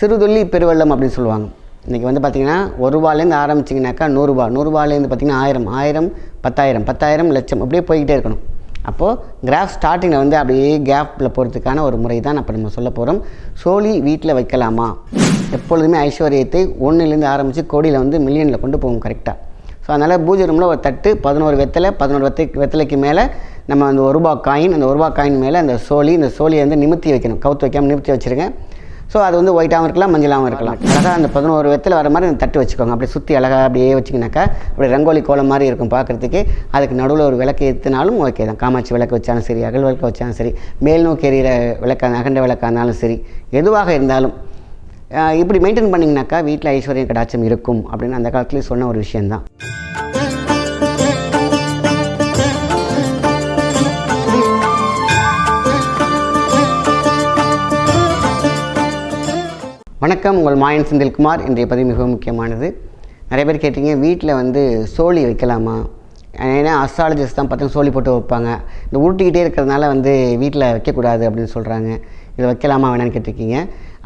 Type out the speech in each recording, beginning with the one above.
சிறுதுள்ளி பெருவெள்ளம் அப்படின்னு சொல்லுவாங்க. இன்றைக்கி வந்து பார்த்திங்கன்னா ஒரு ரூபாலேருந்து ஆரம்பிச்சிங்கனாக்கா நூறுரூபா நூறுரூபாலேருந்து பார்த்திங்கன்னா ஆயிரம் ஆயிரம் பத்தாயிரம் பத்தாயிரம் லட்சம் அப்படியே போய்கிட்டே இருக்கணும். அப்போது கிராஃப் ஸ்டார்டிங்கில் வந்து அப்படியே கேப்பில் போகிறதுக்கான ஒரு முறை தான் அப்போ நம்ம சொல்ல போகிறோம் சோழி வீட்டில் வைக்கலாமா? எப்பொழுதுமே ஐஸ்வர்யத்தை ஒன்றுலேருந்து ஆரம்பித்து கோடியில் வந்து மில்லியனில் கொண்டு போகும் கரெக்டாக ஸோ அதனால் பூஜை ரூமில் ஒரு தட்டு பதினோரு வெத்தலை பதினோரு வெத்தை வெத்தலைக்கு மேலே நம்ம அந்த ஒரு ரூபா காயின் அந்த ஒரு ரூபா காயின் மேலே அந்த சோழி இந்த சோழியை வந்து நிமித்தி வைக்கணும். கவுத்து வைக்காமல் நிமித்தி வச்சுருக்கேன் ஸோ அது வந்து ஒயிட்டாகவும் இருக்கலாம் மஞ்சளாகவும் இருக்கலாம். அழகாக அந்த பதினோரு வெத்தில் வர மாதிரி அந்த தட்டு வச்சுக்கோங்க. அப்படியே சுற்றி அழகாக அப்படியே வச்சிங்கனாக்கா அப்படியே ரங்கோலி கோலம் மாதிரி இருக்கும் பார்க்குறதுக்கு. அதுக்கு நடுவில் ஒரு விளக்கு ஏற்றினாலும் ஓகே தான். காமாட்சி விளக்கு வச்சாலும் சரி அகல் விளக்கு வச்சாலும் சரி மேல் நோக்கி எறிகிற விளக்கா அகண்ட விளக்காக இருந்தாலும் சரி எதுவாக இருந்தாலும் இப்படி மெயின்டைன் பண்ணிங்கனாக்கா வீட்டில் ஐஸ்வர்யம் கடாச்சம் இருக்கும் அப்படின்னு அந்த காலத்துலேயே சொன்ன ஒரு விஷயந்தான் வணக்கம். உங்கள் மாயன் செந்தில்குமார். இன்றைய பதிவு மிகவும் முக்கியமானது. நிறைய பேர் கேட்டீங்க வீட்டில் வந்து சோழி வைக்கலாமா? ஏன்னா அஸ்ட்ராலஜிஸ்ட் தான் பார்த்தீங்கன்னா சோழி போட்டு வைப்பாங்க. இந்த உருட்டிக்கிட்டே இருக்கிறதுனால வந்து வீட்டில் வைக்கக்கூடாது அப்படின்னு சொல்கிறாங்க இதை வைக்கலாமா வேணான்னு கேட்டிருக்கீங்க.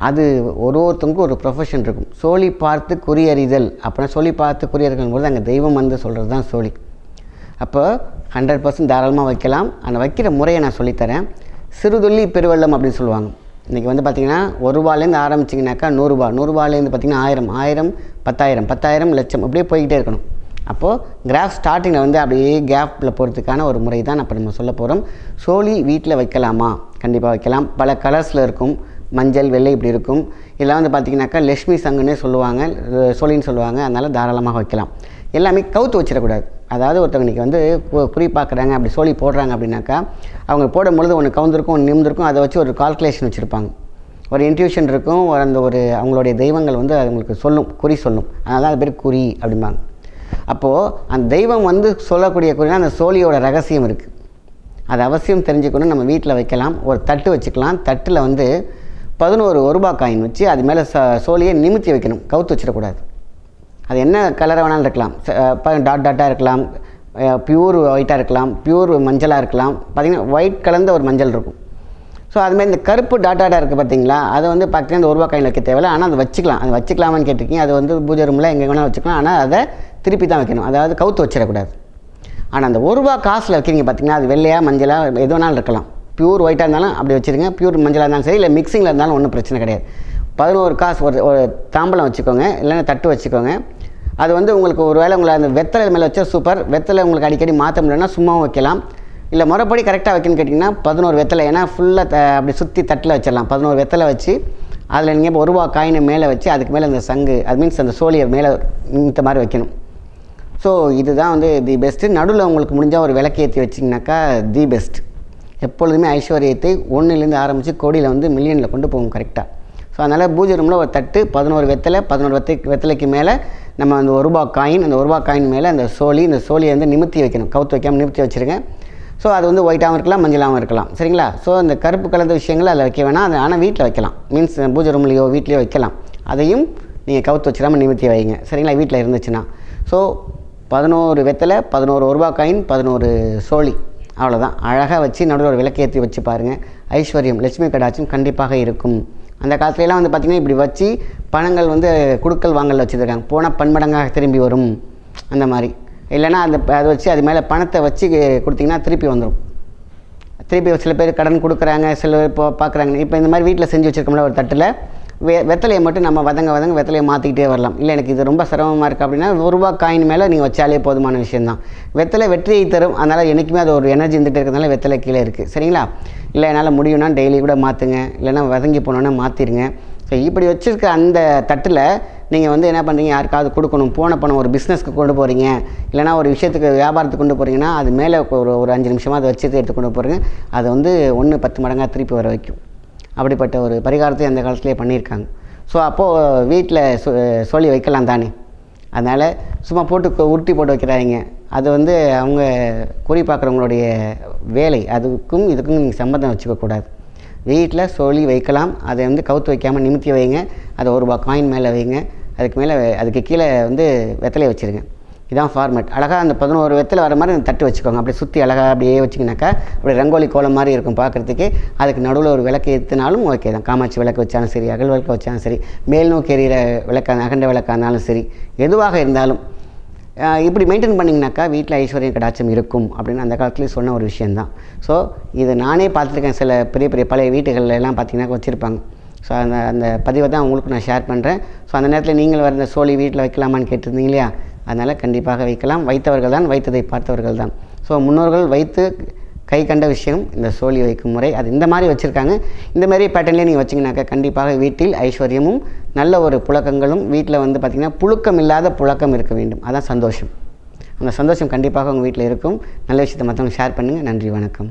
அது ஒரு ஒருத்தவங்களுக்கும் ஒரு ப்ரொஃபஷன் இருக்கும். சோழி பார்த்து குறியறிதல். அப்படின்னா சோழி பார்த்து குறியறிதல் போது அங்கே தெய்வம் வந்து சொல்கிறது தான் சோழி. அப்போ ஹண்ட்ரட் பர்சன்ட் தாராளமாக வைக்கலாம். அந்த வைக்கிற முறையை நான் சொல்லித்தரேன். சிறுதுள்ளி பெருவெள்ளம் அப்படின்னு சொல்லுவாங்க. இன்றைக்கி வந்து பார்த்திங்கன்னா ஒரு ரூபாலேருந்து ஆரம்பிச்சிங்கனாக்கா நூறுரூபா நூறுரூபாலேருந்து பார்த்திங்கன்னா ஆயிரம் ஆயிரம் பத்தாயிரம் பத்தாயிரம் லட்சம் அப்படியே போய்கிட்டே இருக்கணும். அப்போது கிராஃப் ஸ்டார்டிங்கில் வந்து அப்படியே கேப்பில் போகிறதுக்கான ஒரு முறை தான் இப்போ நம்ம சொல்ல போகிறோம் சோழி வீட்டில் வைக்கலாமா? கண்டிப்பாக வைக்கலாம். பல கலர்ஸில் இருக்கும். மஞ்சள் வெள்ளை இப்படி இருக்கும். இதெல்லாம் வந்து பார்த்திங்கனாக்கா லக்ஷ்மி சங்குன்னே சொல்லுவாங்க. சோழின்னு சொல்லுவாங்க. அதனால் தாராளமாக வைக்கலாம். எல்லாமே கவுத்து வச்சிடக்கூடாது. அதாவது ஒருத்தவங்க இன்றைக்கி வந்து கு- குறி பார்க்குறாங்க அப்படி சோழி போடுறாங்க அப்படின்னாக்கா அவங்க போடும் பொழுது ஒன்று கவுந்திருக்கும் ஒன்று நிமிந்திருக்கும் அதை வச்சு ஒரு கால்குலேஷன் வச்சுருப்பாங்க. ஒரு இன்ட்யூஷன் இருக்கும் ஒரு அந்த ஒரு அவங்களுடைய தெய்வங்கள் வந்து அவங்களுக்கு சொல்லும் குறி சொல்லும். அதனால் அது பேர் குறி அப்படிம்பாங்க. அப்போது அந்த தெய்வம் வந்து சொல்லக்கூடிய குறினா அந்த சோழியோட ரகசியம் இருக்குது அது அவசியம் தெரிஞ்சுக்கணும் நம்ம வீட்டில் வைக்கலாம் ஒரு தட்டு வச்சுக்கலாம். தட்டில் வந்து பதினோரு ஒரு காயின் வச்சு அது மேலே ச சோழியை நிமித்தி வைக்கணும் கவுத்து வச்சிடக்கூடாது. அது என்ன கலராக வேணாலும் இருக்கலாம். டாட் டாட்டாக இருக்கலாம். பியூர் ஒயிட்டாக இருக்கலாம். பியூர் மஞ்சளாக இருக்கலாம். பார்த்திங்கன்னா ஒயிட் கலந்த ஒரு மஞ்சள் இருக்கும். ஸோ அதுமாதிரி இந்த கருப்பு டாட்டாடாக இருக்குது பார்த்தீங்களா அதை வந்து பக்கத்துல இந்த ஒரு ரூபா காயின் வைக்க தேவையில்ல. ஆனால் அதை வச்சுக்கலாம். அது வச்சுக்கலாமான்னு கேட்டிருக்கீங்க. அது வந்து பூஜை ரூமில் எங்கே வேணால் வச்சுக்கலாம். ஆனால் அதை திருப்பி தான் வைக்கணும். அதாவது கவுத்து வச்சிடக்கூடாது. ஆனால் அந்த ஒரு ரூபா காசில் வைக்கிறீங்க பார்த்தீங்கன்னா அது வெள்ளையாக மஞ்சளாக எது வேணாலும் இருக்கலாம். பியூர் ஒயிட்டாக இருந்தாலும் அப்படி வச்சுருங்க. பியூர் மஞ்சளாக இருந்தாலும் சரி இல்லை மிக்சிங்கில் இருந்தாலும் ஒன்றும் பிரச்சனை கிடையாது. பதினோரு காசு ஒரு ஒரு தாம்பலம் வச்சுக்கோங்க. இல்லைன்னா தட்டு வச்சுக்கோங்க. அது வந்து உங்களுக்கு ஒரு வேளை உங்களை அந்த வெத்தலை மேலே வச்சா சூப்பர் வெத்தலை உங்களுக்கு அடிக்கடி மாற்ற முடியலன்னா சும்மாவும் வைக்கலாம். இல்லை முறைப்படி கரெக்டாக வைக்கணும்னு கேட்டிங்கன்னா பதினோரு வெத்தலை ஏன்னா ஃபுல்லாக த அப்படி சுற்றி தட்டில் வச்சிடலாம். பதினோரு வெத்தலை வச்சு அதில் நீங்கள் ஒரு ரூபா காயினை மேலே வச்சு அதுக்கு மேலே அந்த சங்கு அது மீன்ஸ் அந்த சோழியை மேலே இந்த மாதிரி வைக்கணும். ஸோ இதுதான் வந்து தி பெஸ்ட்டு நடுவில் உங்களுக்கு முடிஞ்சால் ஒரு விளக்கேற்றி வச்சிங்கனாக்கா தி பெஸ்ட் எப்பொழுதுமே ஐஸ்வர்யத்தை ஒன்றுலேருந்து ஆரம்பித்து கோடியில் வந்து மில்லியனில் கொண்டு போகும் கரெக்டாக ஸோ அதனால் பூஜை ரூமில் ஒரு தட்டு பதினோரு வெத்தலை பதினோரு வெத்தை வெத்தலைக்கு மேலே நம்ம அந்த ஒரு ரூபா காயின் அந்த ஒரு ரூபா காயின் மேலே அந்த சோழி இந்த சோழியை வந்து நிமித்தி வைக்கணும். கவுத்து வைக்காமல் நிமித்தி வச்சுருங்க. ஸோ அது வந்து ஒயிட்டாகவும் இருக்கலாம் மஞ்சளாகவும் இருக்கலாம். சரிங்களா? ஸோ அந்த கருப்பு கலந்த விஷயங்கள் அதில் வைக்க வேணாம். அது ஆனால் வீட்டில் வைக்கலாம். மீன்ஸ் பூஜை ரூம்லேயோ வீட்லேயோ வைக்கலாம். அதையும் நீங்கள் கவுத்து வச்சிடாமல் நிமித்தி வைங்க. சரிங்களா? வீட்டில் இருந்துச்சுன்னா. ஸோ பதினோரு வெத்தலை பதினோரு ஒரு ரூபா காயின் பதினோரு சோழி. அவ்வளோதான் அழகாக வச்சு நடுவில் ஒரு விளக்கேற்றி வச்சு பாருங்கள் ஐஸ்வர்யம் லட்சுமி கடாச்சும் கண்டிப்பாக இருக்கும். அந்த காலத்துலலாம் வந்து பார்த்திங்கன்னா இப்படி வச்சு பணங்கள் வந்து குடுக்கல் வாங்கல் வச்சுருக்காங்க. போனால் பன்மடங்காக திரும்பி வரும். அந்த மாதிரி. இல்லைன்னா அந்த அதை வச்சு அது மேலே பணத்தை வச்சு கொடுத்தீங்கன்னா திருப்பி வந்துடும் திருப்பி சில பேர் கடன் கொடுக்குறாங்க சில பேர் இப்போ பார்க்குறாங்க இப்போ இந்த மாதிரி வீட்டில் செஞ்சு வச்சுருக்கோம்ல ஒரு தட்டில் வெ வெத்தலையை மட்டும் நம்ம வதங்க வதங்க வெத்தலையை மாற்றிக்கிட்டே வரலாம். இல்லை எனக்கு இது ரொம்ப சிரமமாக இருக்குது அப்படின்னா ஒரு ரூபா காயின் மேலே நீங்கள் வச்சாலே போதுமான விஷயந்தான் வெத்தலை வெற்றியை தரும். அதனால் என்றைக்குமே அது ஒரு எனர்ஜி இருந்துகிட்டு இருக்கிறதுனால வெத்தலை கீழே இருக்குது சரிங்களா? இல்லை என்னால் முடியும்னா டெய்லி கூட மாற்றுங்க இல்லைன்னா வதங்கி போனோன்னா மாற்றிடுங்க ஸோ இப்படி வச்சுருக்க அந்த தட்டில் நீங்கள் வந்து என்ன பண்ணுறீங்க யாருக்காவது கொடுக்கணும். போன பணம் ஒரு பிஸ்னஸ்க்கு கொண்டு போகிறீங்க இல்லைனா ஒரு விஷயத்துக்கு வியாபாரத்துக்கு கொண்டு போகிறீங்கன்னா அது மேலே ஒரு ஒரு அஞ்சு நிமிஷமாக அதை வச்சுட்டு எடுத்து கொண்டு போகிறீங்க அது வந்து ஒன்று பத்து மடங்காக திருப்பி வர வைக்கும். அப்படிப்பட்ட ஒரு பரிகாரத்தை அந்த காலத்துலேயே பண்ணியிருக்காங்க. ஸோ அப்போது வீட்டில் சொ சொல்லி வைக்கலாம் தானே. அதனால் சும்மா போட்டு உருட்டி போட்டு வைக்கிறாங்க அது வந்து அவங்க குறி பார்க்குறவங்களுடைய வேலை. அதுக்கும் இதுக்கும் நீங்கள் சம்மந்தம் வச்சுக்கக்கூடாது வீட்டில் சொல்லி வைக்கலாம். அதை வந்து கவுத்து வைக்காமல் நிமித்தி வைங்க. அதை ஒரு ரூபா காயின் மேலே வைங்க. அதுக்கு மேலே அதுக்கு கீழே வந்து வெத்தலையை வச்சுருங்க. இதான் ஃபார்மேட் அழகாக அந்த பதினோரு வெத்தில் வர மாதிரி தட்டு வச்சுக்கோங்க. அப்படியே சுற்றி அழகாக அப்படியே வச்சிங்கனாக்கா அப்படியே ரங்கோலி கோலம் மாதிரி இருக்கும் பார்க்குறதுக்கு. அதுக்கு நடுவில் ஒரு விளக்கு ஏற்றினாலும் ஓகே தான். காமாட்சி விளக்கு வச்சாலும் சரி அகல் விளக்கு வச்சாலும் சரி மேல் நோக்கி எறிகிற விளக்கா அகண்ட விளக்காக இருந்தாலும் சரி எதுவாக இருந்தாலும் இப்படி மெயின்டைன் பண்ணிங்கனாக்கா வீட்டில் ஐஸ்வர்யம் கடாச்சம் இருக்கும் அப்படின்னு அந்த காலத்துலேயே சொன்ன ஒரு விஷயந்தான் ஸோ இதை நானே பார்த்துருக்கேன். சில பெரிய பெரிய பழைய வீட்டுகள்ல எல்லாம் பார்த்தீங்கன்னா வச்சுருப்பாங்க. ஸோ அந்த அந்த பதிவை தான் உங்களுக்கு நான் ஷேர் பண்ணுறேன் ஸோ அந்த நேரத்தில் நீங்கள் வர இந்த சோழி வீட்டில் வைக்கலாமான்னு கேட்டிருந்தீங்க இல்லையா? அதனால் கண்டிப்பாக வைக்கலாம். வைத்தவர்கள் தான் வைத்ததை பார்த்தவர்கள் தான் ஸோ முன்னோர்கள் வைத்து கை கண்ட விஷயம் இந்த சோழி வைக்கும் முறை அது இந்த மாதிரி வச்சுருக்காங்க. இந்த மாதிரி பேட்டர்ன்லேயே நீங்கள் வச்சிங்கனாக்கா கண்டிப்பாக வீட்டில் ஐஸ்வர்யமும் நல்ல ஒரு புழக்கங்களும் வீட்டில் வந்து பார்த்திங்கன்னா புழுக்கம் இல்லாத புழக்கம் இருக்க வேண்டும். அதான் சந்தோஷம். அந்த சந்தோஷம் கண்டிப்பாக உங்கள் வீட்டில் இருக்கும். நல்ல விஷயத்தை மற்றவங்க ஷேர் பண்ணுங்கள் நன்றி வணக்கம்.